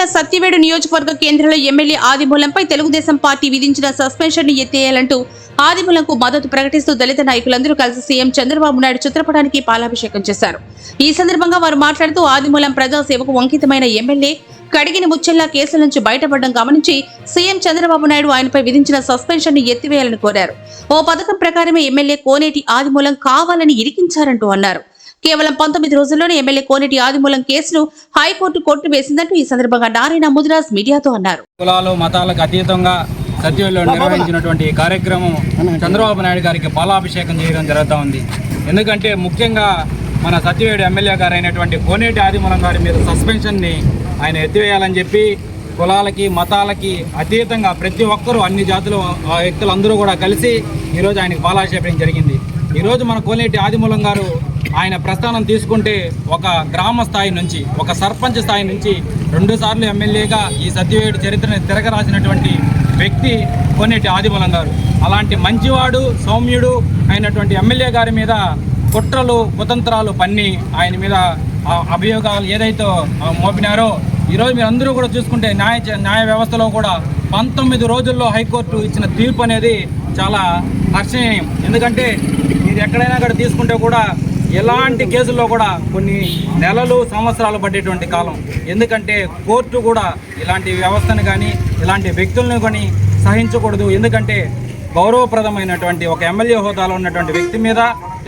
జిల్లా సత్యవేడు నియోజకవర్గ కేంద్రంలో ఎమ్మెల్యే ఆదిమూలంపై తెలుగుదేశం పార్టీ విధించిన సస్పెన్షన్ని ఎత్తేయాలంటూ ఆదిమూలంకు మద్దతు ప్రకటిస్తూ దళిత నాయకులందరూ కలిసి సీఎం చంద్రబాబు నాయుడు చిత్రపటానికి పాలాభిషేకం చేశారు. ఈ సందర్భంగా వారు మాట్లాడుతూ ఆదిమూలం ప్రజాసేవకు అంకితమైన ఎమ్మెల్యే కడిగిన ముచ్చెల్లా కేసుల నుంచి బయటపడడం గమనించి సీఎం చంద్రబాబు నాయుడు ఆయనపై విధించిన సస్పెన్షన్ని ఎత్తివేయాలని కోరారు. ఓ పథకం ప్రకారమే ఎమ్మెల్యే కోనేటి ఆదిమూలం కావాలని ఇరికించారంటూ అన్నారు. కేవలం పంతొమ్మిది రోజుల్లోనే ఎమ్మెల్యే కోనేటి ఆదిమూలం కేసును హైకోర్టు కొట్టు వేసిందంటూ ఈ సందర్భంగా నారాయణ ముదిరాజ్ మీడియాతో అన్నారు. కులాలు మతాలకు అతీతంగా సత్యవేలో నిర్వహించినటువంటి ఈ కార్యక్రమం చంద్రబాబు నాయుడు గారికి పాలాభిషేకం చేయడం జరుగుతూ ఉంది. ఎందుకంటే ముఖ్యంగా మన సత్యవేడు ఎమ్మెల్యే గారు అయినటువంటి కోనేటి ఆదిమూలం గారి మీద సస్పెన్షన్ని ఆయన ఎత్తివేయాలని చెప్పి కులాలకి మతాలకి అతీతంగా ప్రతి ఒక్కరూ అన్ని జాతుల ఆ వ్యక్తులందరూ కూడా కలిసి ఈరోజు ఆయనకి పాలాభిషేకం జరిగింది. ఈరోజు మన కోనేటి ఆదిమూలం గారు ఆయన ప్రస్థానం తీసుకుంటే ఒక గ్రామ స్థాయి నుంచి ఒక సర్పంచ్ స్థాయి నుంచి రెండు సార్లు ఎమ్మెల్యేగా ఈ సత్యవేడు చరిత్రను తిరగరాసినటువంటి వ్యక్తి కోనేటి ఆదిమూలం గారు. అలాంటి మంచివాడు సౌమ్యుడు అయినటువంటి ఎమ్మెల్యే గారి మీద కుట్రలు కుతంత్రాలు పన్ని ఆయన మీద అభియోగాలు ఏదైతే మోపినారో ఈరోజు మీరు అందరూ కూడా చూసుకుంటే న్యాయ న్యాయ వ్యవస్థలో కూడా పంతొమ్మిది రోజుల్లో హైకోర్టు ఇచ్చిన తీర్పు అనేది చాలా హర్షణీయం ఎందుకంటే ఇది ఎక్కడైనా అక్కడ తీసుకుంటే కూడా ఎలాంటి కేసుల్లో కూడా కొన్ని నెలలు సంవత్సరాలు పడేటువంటి కాలం. ఎందుకంటే కోర్టు కూడా ఇలాంటి వ్యవస్థను కానీ ఇలాంటి వ్యక్తులను కానీ సహించకూడదు. ఎందుకంటే గౌరవప్రదమైనటువంటి ఒక ఎమ్మెల్యే హోదాలో ఉన్నటువంటి వ్యక్తి మీద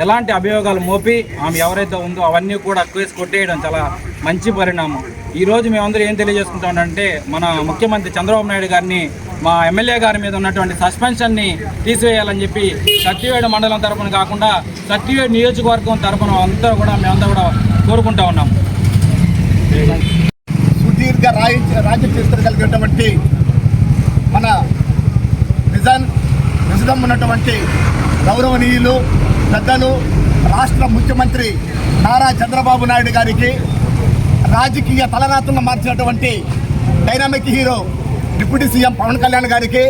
ఎలాంటి అభియోగాలు మోపి ఆమె ఎవరైతే ఉందో అవన్నీ కూడా కేసు కొట్టేయడం చాలా మంచి పరిణామం. ఈరోజు మేమందరూ ఏం తెలియజేసుకుంటామంటే మన ముఖ్యమంత్రి చంద్రబాబు నాయుడు గారిని మా ఎమ్మెల్యే గారి మీద ఉన్నటువంటి సస్పెన్షన్ని తీసివేయాలని చెప్పి సత్యవేడు మండలం తరపున కాకుండా సత్యవేడు నియోజకవర్గం తరపున అంతా కూడా మేమంతా కూడా కోరుకుంటా ఉన్నాం. సుదీర్ఘ రాయి రాజ్య చరిత్ర కలిగినటువంటి మన నిజాన్ నిజం ఉన్నటువంటి గౌరవనీయులు పెద్దలు రాష్ట్ర ముఖ్యమంత్రి నారా చంద్రబాబు నాయుడు గారికి రాజకీయ తలరాత్రులను మార్చినటువంటి dynamic hero deputy CM Pawan Kalyan గారికి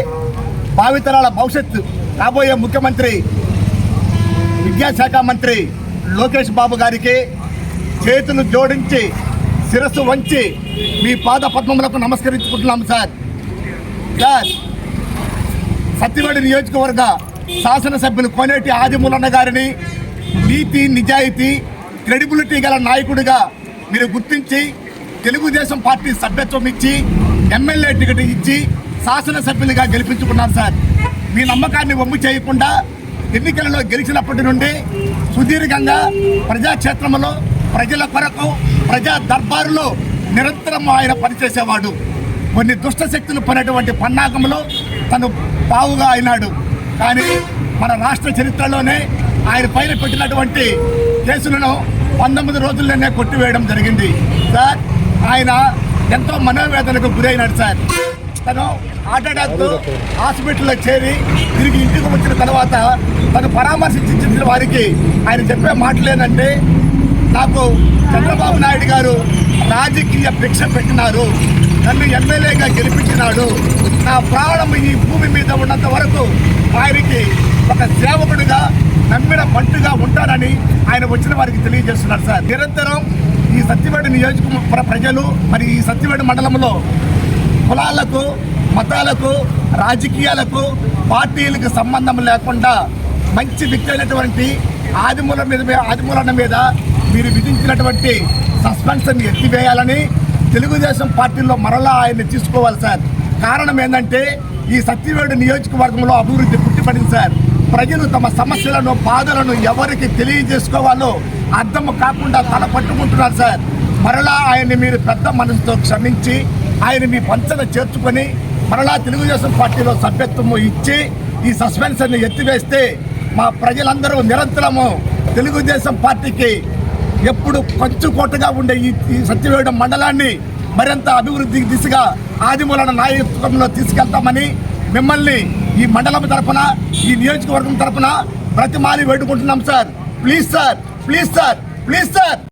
భావితరాల భవిష్యత్తు రాబోయే ముఖ్యమంత్రి విద్యాశాఖ మంత్రి లోకేష్ బాబు గారికి చేతులు జోడించి శిరస్సు వంచి మీ పాద పద్మములకు నమస్కరించుకుంటున్నాం సార్. సార్ సత్యవాడి నియోజకవర్గ శాసనసభ్యులు కోనేటి ఆదిమూలన్న గారిని నీతి నిజాయితీ క్రెడిబిలిటీ గల నాయకుడిగా మీరు గుర్తించి తెలుగుదేశం పార్టీ సభ్యత్వం ఇచ్చి ఎమ్మెల్యే టికెట్ ఇచ్చి శాసనసభ్యులుగా గెలిపించుకున్నారు సార్. మీ నమ్మకాన్ని వమ్ము చేయకుండా ఎన్నికలలో గెలిచినప్పటి నుండి సుదీర్ఘంగా ప్రజాక్షేత్రంలో ప్రజల కొరకు ప్రజా దర్బారులో నిరంతరం ఆయన పనిచేసేవాడు. కొన్ని దుష్ట శక్తులు పడినటువంటి పన్నాగంలో తను పావుగా అయినాడు. కానీ మన రాష్ట్ర చరిత్రలోనే ఆయన పైన పెట్టినటువంటి కేసులను పంతొమ్మిది రోజుల్లోనే కొట్టివేయడం జరిగింది. సార్ ఆయన ఎంతో మనోవేదనకు గురైనాడు సార్. తను హార్ట్ అటాక్తో హాస్పిటల్లో చేరి తిరిగి ఇంటికి వచ్చిన తర్వాత తను పరామర్శించిన వారికి ఆయన చెప్పే మాటలేనంటే నాకు చంద్రబాబు నాయుడు గారు రాజకీయ భిక్ష పెట్టినారు. నన్ను ఎమ్మెల్యేగా గెలిపించినాడు. నా ప్రాణం ఈ భూమి మీద ఉన్నంత వరకు ఆయనకి ఒక సేవకుడిగా నమ్మిన పంటుగా ఉంటారని ఆయన వచ్చిన వారికి తెలియజేస్తున్నారు సార్. నిరంతరం ఈ సత్యవేడు నియోజక ప్రజలు మరి ఈ సత్యవేడు మండలంలో కులాలకు మతాలకు రాజకీయాలకు పార్టీలకు సంబంధం లేకుండా మంచి వ్యక్తి అయినటువంటి ఆదిమూల మీద ఆదిమూలన్న మీద మీరు విధించినటువంటి సస్పెన్షన్ ఎత్తివేయాలని తెలుగుదేశం పార్టీలో మరలా ఆయన్ని తీసుకోవాలి సార్. కారణం ఏంటంటే ఈ సత్యవేడు నియోజకవర్గంలో అభివృద్ధి పుట్టిపడింది సార్. ప్రజలు తమ సమస్యలను బాధలను ఎవరికి తెలియజేసుకోవాలో అర్థం కాకుండా తల పట్టుకుంటున్నారు సార్. మరలా ఆయన్ని మీరు పెద్ద మనసుతో క్షమించి ఆయన మీ పంచన చేర్చుకొని మరలా తెలుగుదేశం పార్టీలో సభ్యత్వము ఇచ్చి ఈ సస్పెన్షన్ని ఎత్తివేస్తే మా ప్రజలందరూ నిరంతరము తెలుగుదేశం పార్టీకి ఎప్పుడు కొంచుకోటగా ఉండే ఈ ఈ సత్యవేడ మండలాన్ని మరింత అభివృద్ధి దిశగా ఆదిమూలన నాయకత్వంలో తీసుకెళ్తామని మిమ్మల్ని ఈ మండలం తరపున ఈ నియోజకవర్గం తరపున ప్రతిమాలి వేడుకుంటున్నాం sir. Please sir. Please sir. Please sir.